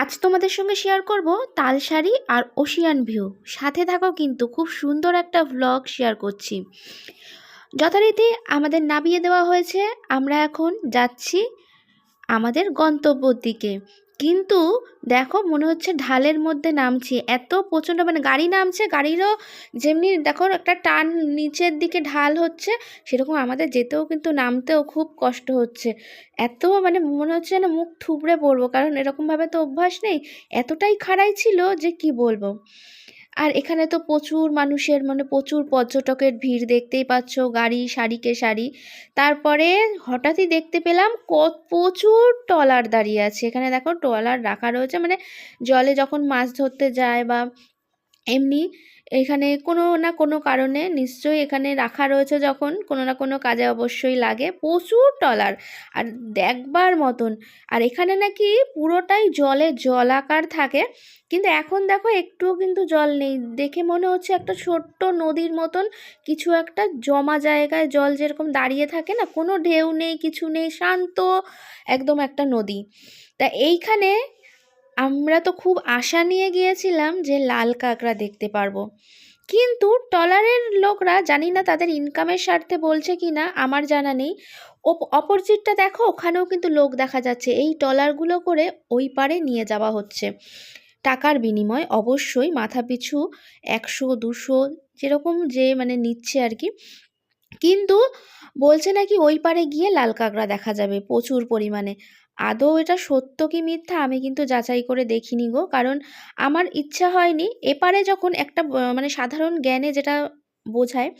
আজ তোমাদের সঙ্গে শেয়ার করব শাড়ি আর ওশিয়ান ভিউ সাথে থাকো কিন্তু খুব সুন্দর একটা ভ্লগ শেয়ার করছি। যথারীতি আমাদের নামিয়ে দেওয়া হয়েছে। আমরা এখন যাচ্ছি আমাদের গন্তব্যর দিকে। কিন্তু দেখো মনে হচ্ছে ঢালের মধ্যে নামছি। এত প্রচণ্ড মানে গাড়ি নামছে, গাড়িরও যেমনি দেখো একটা টান নিচের দিকে ঢাল হচ্ছে, সেরকম আমাদের যেতেও কিন্তু নামতেও খুব কষ্ট হচ্ছে। এত মানে মনে হচ্ছে যেন মুখ থুবড়ে পড়ব, কারণ এরকমভাবে তো অভ্যাস নেই। এতটাই খাড়াই ছিল যে কি বলব? আর এখানে তো প্রচুর মানুষের মানে প্রচুর পর্যটকের ভিড় দেখতেই পাচ্ছ, গাড়ি সারিকে সারি। তারপরে হঠাৎই দেখতে পেলাম কত প্রচুর টলার দাঁড়িয়ে আছে। এখানে দেখো টলার রাখা রয়েছে মানে জলে যখন মাছ ধরতে যায় বা এমনি এখানে কোনো না কোনো কারণে নিশ্চয়ই এখানে রাখা রয়েছে যখন কোনো না কোনো কাজে অবশ্যই লাগে। প্রচুর ট্রলার আর দেখবার মতন, আর এখানে নাকি পুরোটাই জলে জলাকার থাকে। কিন্তু এখন দেখো একটুও কিন্তু জল নেই। দেখে মনে হচ্ছে একটা ছোট্ট নদীর মতন কিছু একটা জমা জায়গায় জল যেরকম দাঁড়িয়ে থাকে না, কোনো ঢেউ নেই, কিছু নেই, শান্ত একদম একটা নদী। তা এইখানে আমরা তো খুব আশা নিয়ে গিয়েছিলাম যে লাল কাঁকড়া দেখতে পারব। কিন্তু ট্রলারের লোকরা, জানি না তাদের ইনকামের স্বার্থে বলছে কি না, আমার জানা নেই। অপরজিটটা দেখো, ওখানেও কিন্তু লোক দেখা যাচ্ছে। এই ট্রলারগুলো করে ওই পারে নিয়ে যাওয়া হচ্ছে। টাকার বিনিময় অবশ্যই মাথা পিছু একশো, দুশো যেরকম যে মানে নিচ্ছে আর কি। কিন্তু বলছে নাকি ওই পারে গিয়ে লাল কাঁকড়া দেখা যাবে প্রচুর পরিমাণে। আদৌ এটা সত্য কি মিথ্যা আমি কিন্তু যাচাই করে দেখিনি গো। কারণ আমার ইচ্ছা হয়নি, এপারে যখন একটা মানে সাধারণ জ্ঞানে যেটা বোঝায়,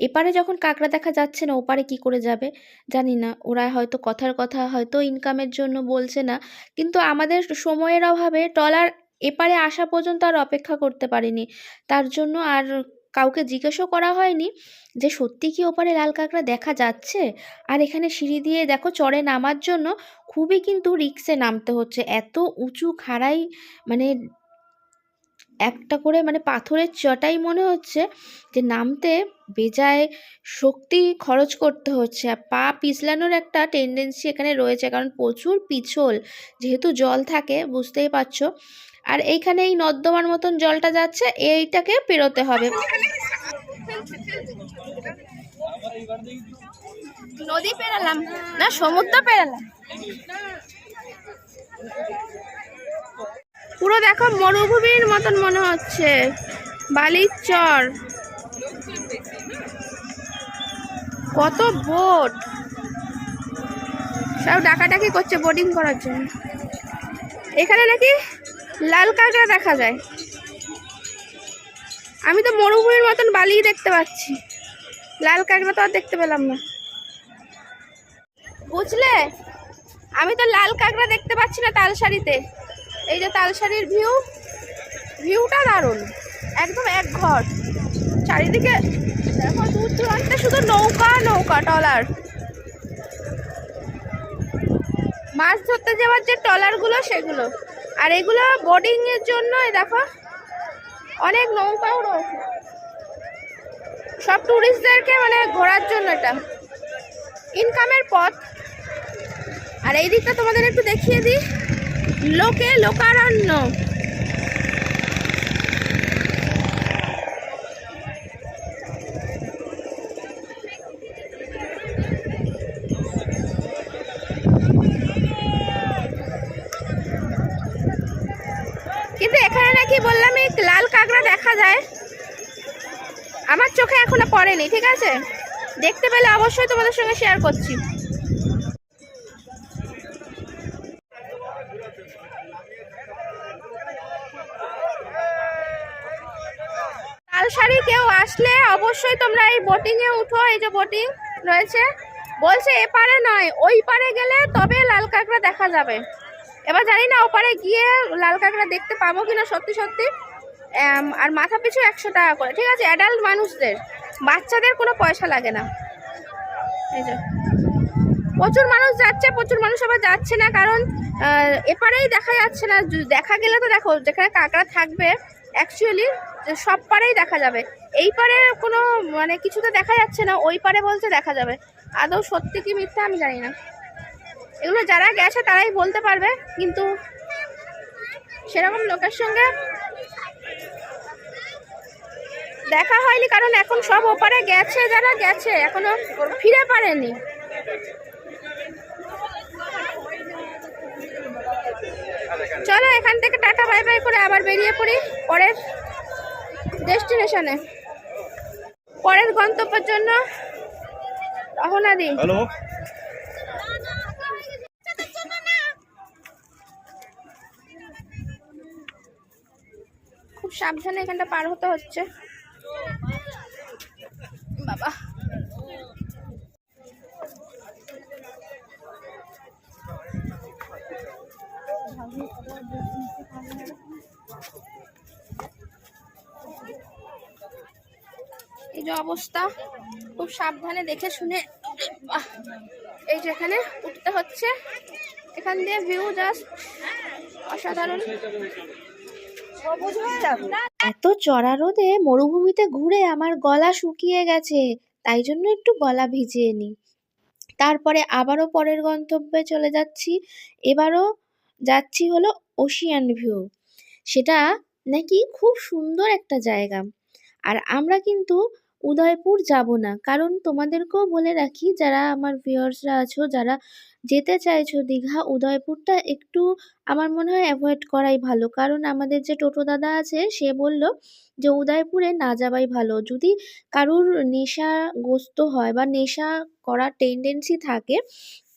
এপারে যখন কাঁকড়া দেখা যাচ্ছে না, ওপারে কি করে যাবে? জানি না, ওরা হয়তো কথার কথা, হয়তো ইনকামের জন্য বলছে না। কিন্তু আমাদের সময়ের অভাবে ট্রলার এপারে আসা পর্যন্ত আর অপেক্ষা করতে পারিনি। তার জন্য আর কাউকে জিজ্ঞেসও করা হয়নি যে, সত্যি কি ওপারে লাল কাঁকড়া দেখা যাচ্ছে? আর এখানে সিঁড়ি দিয়ে দেখো চড়ে নামার জন্য খুবই কিন্তু রিক্সে নামতে হচ্ছে। এত উঁচু খাড়াই মানে একটা করে মানে পাথরের চটাই মনে হচ্ছে যে, নামতে বেজায় শক্তি খরচ করতে হচ্ছে। আর পা পিছলানোর একটা টেন্ডেন্সি এখানে রয়েছে, কারণ প্রচুর পিছল। যেহেতু জল থাকে, বুঝতেই পারছ। আর এইখানে এই নর্দমার মতন জলটা যাচ্ছে, এইটাকে পেরোতে হবে। নদী পেরালাম। না, সমুদ্র পেরালাম। পুরো দেখো মরুভূমির মতন মনে হচ্ছে। বালির চর। কত বোট। সব ডাকাডাকি করছে বোটিং করার জন্য। এখানে নাকি লাল কাঁকড়া দেখা যায়। আমি তো মরুভূমির মতন বালি দেখতে পাচ্ছি। লাল কাঁকড়া তো আর দেখতে পেলাম না। বুঝলে? আমি তো লাল কাঁকড়া দেখতে পাচ্ছি না তালসারিতে এই যে তালসারির ভিউ ভিউটা দারুণ। একদম এক ঘর। চারিদিকে দেখো, দূর দূরান্তে শুধু নৌকা নৌকা টলার মাছ ধরতে যাওয়ার যে ট্রলারগুলো, সেগুলো। আর এগুলো এর জন্য দেখো, অনেক নৌকাও রয়েছে। সব ট্যুরিস্টদেরকে মানে ঘোরার জন্য এটা। ইনকামের পথ। আর এই দিকটা তোমাদের একটু দেখিয়ে দিই। লোকে লোকারণ্য। আমার চোখে এখনও পড়েনি, ঠিক আছে? দেখতে পেলে অবশ্যই তোমাদের সঙ্গে শেয়ার করছি। তালসারি কেউ আসলে অবশ্যই তোমরা এই বোটিংয়ে উঠো, এই যে বোটিং রয়েছে। বলছে এপারে নয়, ওই পারে গেলে তবে লাল কাঁকড়া দেখা যাবে। এবার জানি না ওপারে গিয়ে লাল কাঁকড়া দেখতে পাবো কিনা সত্যি সত্যি। আর মাথা পিছু একশো টাকা করে। ঠিক আছে অ্যাডাল্ট মানুষদের। বাচ্চাদের কোনো পয়সা লাগে না। এই যে। প্রচুর মানুষ যাচ্ছে, প্রচুর মানুষ আবার যাচ্ছে না, কারণ এপারেই দেখা যাচ্ছে না। দেখা গেলে তো দেখো, যেখানে কাঁকড়া থাকবে অ্যাকচুয়ালি সব পারেই দেখা যাবে। এই পারে কোনো মানে কিছু তো দেখা যাচ্ছে না, ওই পারে বলতে দেখা যাবে। আদৌ সত্যি কি মিথ্যা আমি জানি না। এগুলো যারা গেছে, তারাই বলতে পারবে, কিন্তু সেরকম লোকের সঙ্গে দেখা হয়নি কারণ এখন সব ওপারে গেছে যারা গেছে এখনও ফিরে পারেনি। চলো এখান থেকে টাটা বাই বাই করে আবার বেরিয়ে পড়ি পরের ডেস্টিনেশনে। পরের গন্তব্যের জন্য রওনা দিই হ্যালো? খুব সাবধানে এখানটা পার হতে হচ্ছে। বাবা। এই যে অবস্থা, খুব সাবধানে দেখে শুনে এই যে এখানে উঠতে হচ্ছে। এখান দিয়ে ভিউ জাস্ট অসাধারণ। এত চড়া রোদে মরুভূমিতে ঘুরে আমার গলা শুকিয়ে গেছে, তাই জন্য একটু গলা ভিজিয়ে নিই। তারপরে আবারও পরের গন্তব্যে চলে যাচ্ছি, এবারও যাচ্ছি হলো ওশিয়ান ভিউ সেটা নাকি খুব সুন্দর একটা জায়গা। আর আমরা কিন্তু উদয়পুর যাব না। কারণ তোমাদেরকেও বলে রাখি, যারা আমার ভিউয়ার্সরা আছো, যারা যেতে চাইছো দীঘা, উদয়পুরটা একটু আমার মনে হয় অ্যাভয়েড করাই ভালো। কারণ আমাদের যে টোটো দাদা আছে, সে বলল যে উদয়পুরে না যাওয়াই ভালো। যদি কারুর নেশাগ্রস্ত হয় বা নেশা করার টেন্ডেন্সি থাকে,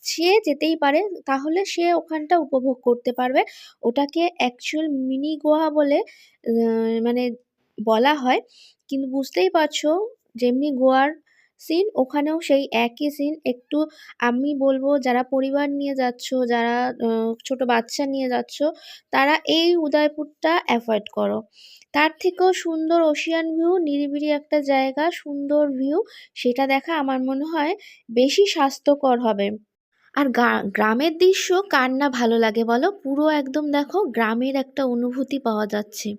সে যেতেই পারে, তাহলে সে ওখানটা উপভোগ করতে পারবে। ওটাকে অ্যাকচুয়াল মিনি গোয়া বলে মানে বলা হয়। কিন্তু বুঝতেই পারছ যেমনি গোয়ার সিন ওখানেও সেই একই সিন একটু আমি বলব, যারা পরিবার নিয়ে যাচ্ছ, যারা ছোট বাচ্চা নিয়ে যাচ্ছ, তারা এই উদয়পুরটা অ্যাভয়েড করো। তার থেকেও সুন্দর ওশিয়ান ভিউ নিরিবিলি একটা জায়গা, সুন্দর ভিউ সেটা দেখা আমার মনে হয় বেশি স্বাস্থ্যকর হবে। আর গ্রামের দৃশ্য কার না ভালো লাগে বলো? পুরো একদম দেখো, গ্রামের একটা অনুভূতি পাওয়া যাচ্ছে।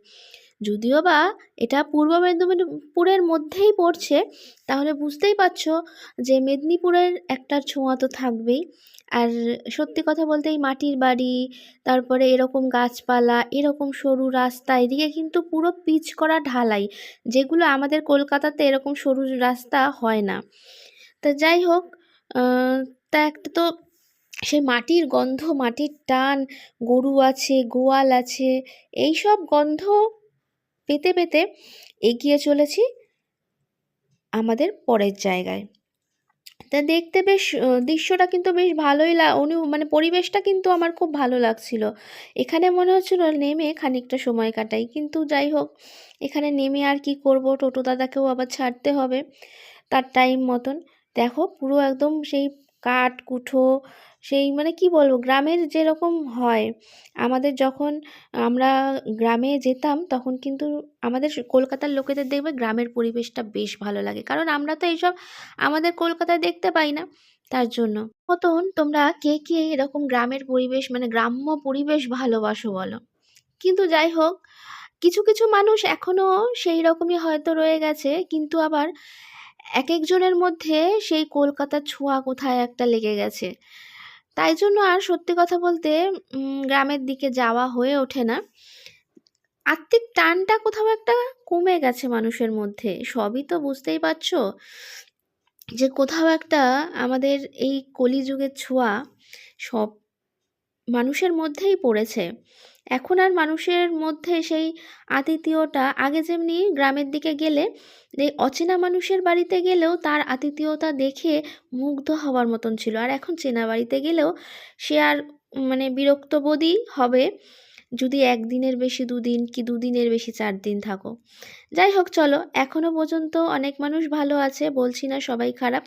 যদিও বা এটা পূর্ব মেদিনীপুরের মধ্যেই পড়ছে, তাহলে বুঝতেই পারছ যে মেদিনীপুরের একটা ছোঁয়া তো থাকবেই। আর সত্যি কথা বলতে এই মাটির বাড়ি, তারপরে এরকম গাছপালা, এরকম সরু রাস্তা, এদিকে কিন্তু পুরো পিচ করা ঢালাই, যেগুলো আমাদের কলকাতাতে এরকম সরু রাস্তা হয় না। তা যাই হোক তা একটা তো সেই মাটির গন্ধ, মাটির টান, গরু আছে, গোয়াল আছে এই সব গন্ধ পেতে পেতে এগিয়ে চলেছি আমাদের পরের জায়গায়। তা দেখতে বেশ দৃশ্যটা কিন্তু বেশ ভালোই অনু মানে পরিবেশটা কিন্তু আমার খুব ভালো লাগছিল। এখানে মনে হচ্ছিল নেমে খানিকটা সময় কাটাই, কিন্তু যাই হোক, এখানে নেমে আর কি করব, টোটো দাদাকেও আবার ছাড়তে হবে, তার টাইম মতন। দেখো পুরো একদম সেই কাঠ, কুঠো সেই মানে কি বলব? গ্রামের যেরকম হয়, আমাদের যখন আমরা গ্রামে যেতাম তখন কিন্তু আমাদের কলকাতার লোকেদের দেখবে গ্রামের পরিবেশটা বেশ ভালো লাগে। কারণ আমরা তো এইসব আমাদের কলকাতায় দেখতে পাই না তার জন্য। মতন তোমরা কে কে এরকম গ্রামের পরিবেশ মানে গ্রাম্য পরিবেশ ভালোবাসো বলো। কিন্তু যাই হোক, কিছু কিছু মানুষ এখনও সেই রকমই হয়তো রয়ে গেছে, কিন্তু আবার এক একজনের মধ্যে সেই কলকাতার ছোঁয়া কোথায় একটা লেগে গেছে। তাই জন্য আর সত্যি কথা বলতে গ্রামের দিকে যাওয়া হয়ে ওঠে না। আত্মিক টানটা কোথাও একটা কমে গেছে মানুষের মধ্যে, সবই তো বুঝতেই পারছ যে কোথাও একটা আমাদের এই কলিযুগের ছোঁয়া সব মানুষের মধ্যেই পড়েছে। এখন আর মানুষের মধ্যে সেই আতিথেয়তা আগে যেমনি গ্রামের দিকে গেলে, এই অচেনা মানুষের বাড়িতে গেলেও তার আতিথেয়তা দেখে মুগ্ধ হওয়ার মতন ছিল। আর এখন চেনা বাড়িতে গেলেও সে আর মানে বিরক্তবোধই হবে যদি একদিনের বেশি দুদিন কি দুদিনের বেশি চার দিন থাকো। যাই হোক, চলো এখনও পর্যন্ত অনেক মানুষ ভালো আছে, বলছি না সবাই খারাপ।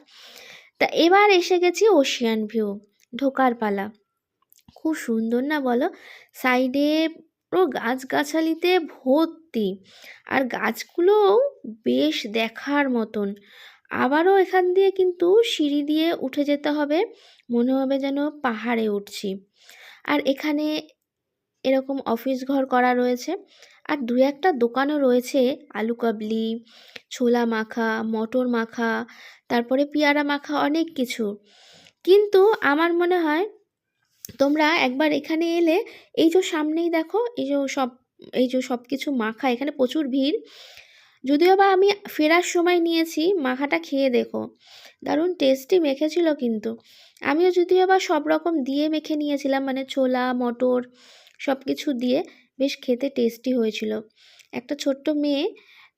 তা এবার এসে গেছি ওশিয়ান ভিউ ঢোকার পালা। খুব সুন্দর না বলো? সাইডে পুরো গাছগাছালিতে ভর্তি। আর গাছগুলোও বেশ দেখার মতন। আবারও এখান দিয়ে কিন্তু সিঁড়ি দিয়ে উঠে যেতে হবে। মনে হবে যেন পাহাড়ে উঠছি। আর এখানে এরকম অফিস ঘর করা রয়েছে। আর দু একটা দোকানও রয়েছে। আলু কাবলি, ছোলা মাখা, মটর মাখা, তারপরে পেয়ারা মাখা, অনেক কিছু। কিন্তু আমার মনে হয় তোমরা একবার এখানে এলে এই যে সামনেই দেখো, এই যে সব, এই যে সব কিছু মাখা, এখানে প্রচুর ভিড়। যদিও বা আমি ফেরার সময় নিয়েছি, মাখাটা খেয়ে দেখো। দারুণ টেস্টি মেখেছিল কিন্তু। আমিও যদিও বা সব রকম দিয়ে মেখে নিয়েছিলাম মানে ছোলা, মটর সব কিছু দিয়ে বেশ খেতে টেস্টি হয়েছিল। একটা ছোট্ট মেয়ে,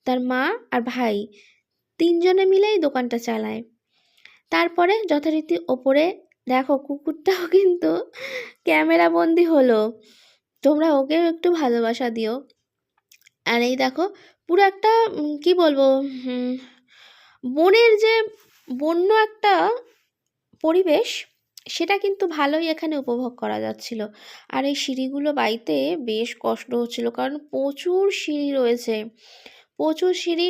তার মা আর ভাই, তিনজনে মিলেই দোকানটা চালায়। তারপরে যথারীতি ওপরে দেখো কুকুরটাও কিন্তু ক্যামেরা বন্দি হলো। তোমরা ওকেও একটু ভালোবাসা দিও। আর এই দেখো, পুরো একটা কি বলব বনের যে বন্য একটা পরিবেশ, সেটা কিন্তু ভালোই এখানে উপভোগ করা যাচ্ছিল। আর এই সিঁড়িগুলো বাইতে বেশ কষ্ট হচ্ছিল, কারণ প্রচুর সিঁড়ি রয়েছে। প্রচুর সিঁড়ি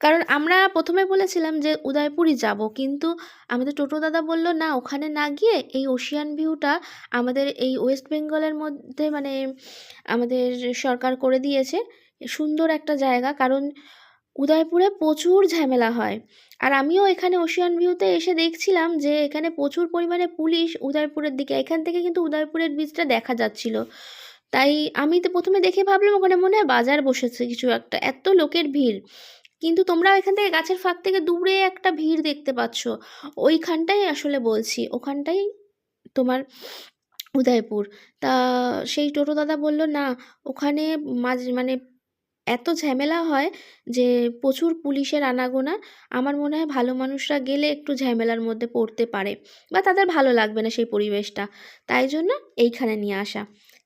কারণ আমরা প্রথমে বলেছিলাম যে উদয়পুরই যাব, কিন্তু আমাদের টোটো দাদা বলল, না, ওখানে না গিয়ে এই ওশিয়ান ভিউটা আমাদের এই ওয়েস্ট বেঙ্গলের মধ্যে মানে আমাদের সরকার করে দিয়েছে, সুন্দর একটা জায়গা, কারণ উদয়পুরে প্রচুর ঝামেলা হয়। আর আমিও এখানে ওশিয়ান ভিউতে এসে দেখছিলাম যে এখানে প্রচুর পরিমাণে পুলিশ উদয়পুরের দিকে, এখান থেকে কিন্তু উদয়পুরের বীজটা দেখা যাচ্ছিল। তাই আমি তো প্রথমে দেখে ভাবলাম ওখানে মনে হয় বাজার বসেছে কিছু একটা, এত লোকের ভিড়। কিন্তু তোমরা এখান থেকে গাছের ফাঁক থেকে দূরে একটা ভিড় দেখতে পাচ্ছ। ওইখানটাই আসলে বলছি, ওখানটাই তোমার উদয়পুর। তা সেই টোটো দাদা বলল, না, ওখানে মাঝ মানে এত ঝামেলা হয় যে প্রচুর পুলিশের আনাগোনা। আমার মনে হয় ভালো মানুষরা গেলে একটু ঝামেলার মধ্যে পড়তে পারে বা তাদের ভালো লাগবে না সেই পরিবেশটা। তাই জন্য এইখানে নিয়ে আসা।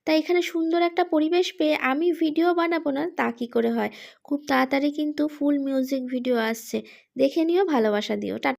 তাই এখানে সুন্দর একটা পরিবেশ পেয়ে আমি ভিডিও বানাবো না, তা কী করে হয়? খুব তাড়াতাড়ি কিন্তু ফুল মিউজিক ভিডিও আসছে। দেখে নিও ভালোবাসা দিও। টা